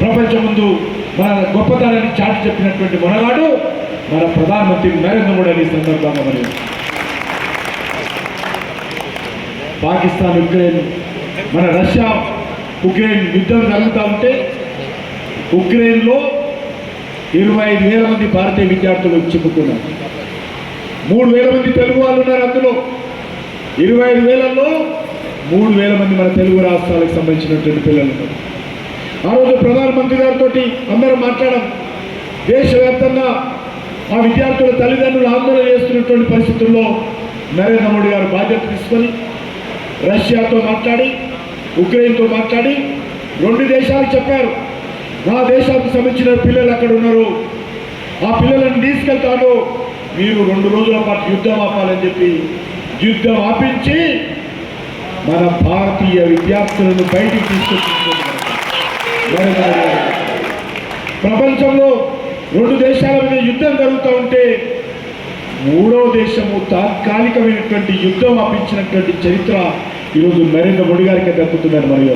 ప్రపంచం ముందు మన గొప్పతనాన్ని చాటి చెప్పినటువంటి మొనగాడు మన ప్రధానమంత్రి నరేంద్ర మోడీ అని ఈ సందర్భంగా మరి పాకిస్తాన్ ఉక్రెయిన్ మన రష్యా ఉక్రెయిన్ యుద్ధం జరుగుతూ ఉంటే ఉక్రెయిన్లో ఇరవై ఐదు వేల మంది భారతీయ విద్యార్థులు చిక్కుకున్నారు. మూడు వేల మంది తెలుగు వాళ్ళు ఉన్నారు అందులో. ఇరవై ఐదు వేలలో మూడు వేల మంది మన తెలుగు రాష్ట్రాలకు సంబంధించినటువంటి పిల్లలు ఉన్నారు. ఆ రోజు ప్రధానమంత్రి గారితో అందరం మాట్లాడడం దేశవ్యాప్తంగా ఆ విద్యార్థుల తల్లిదండ్రులు ఆందోళన చేస్తున్నటువంటి పరిస్థితుల్లో నరేంద్ర మోడీ గారు బాధ్యత తీసుకొని రష్యాతో మాట్లాడి ఉక్రెయిన్తో మాట్లాడి రెండు దేశాలు చెప్పారు. నా దేశానికి సంబంధించిన పిల్లలు అక్కడ ఉన్నారు ఆ పిల్లలను తీసుకెళ్తాను. మీరు రెండు రోజుల పాటు యుద్ధం ఆపాలని చెప్పి యుద్ధం ఆపించి మన భారతీయ విద్యార్థులను బయటికి తీసుకొచ్చింది ప్రపంచంలో రెండు దేశాల మీద యుద్ధం జరుగుతూ ఉంటే మూడో దేశము తాత్కాలికమైనటువంటి యుద్ధం అప్పించినటువంటి చరిత్ర ఈరోజు నరేంద్ర మోడీ గారికి దక్కుతుందని మరి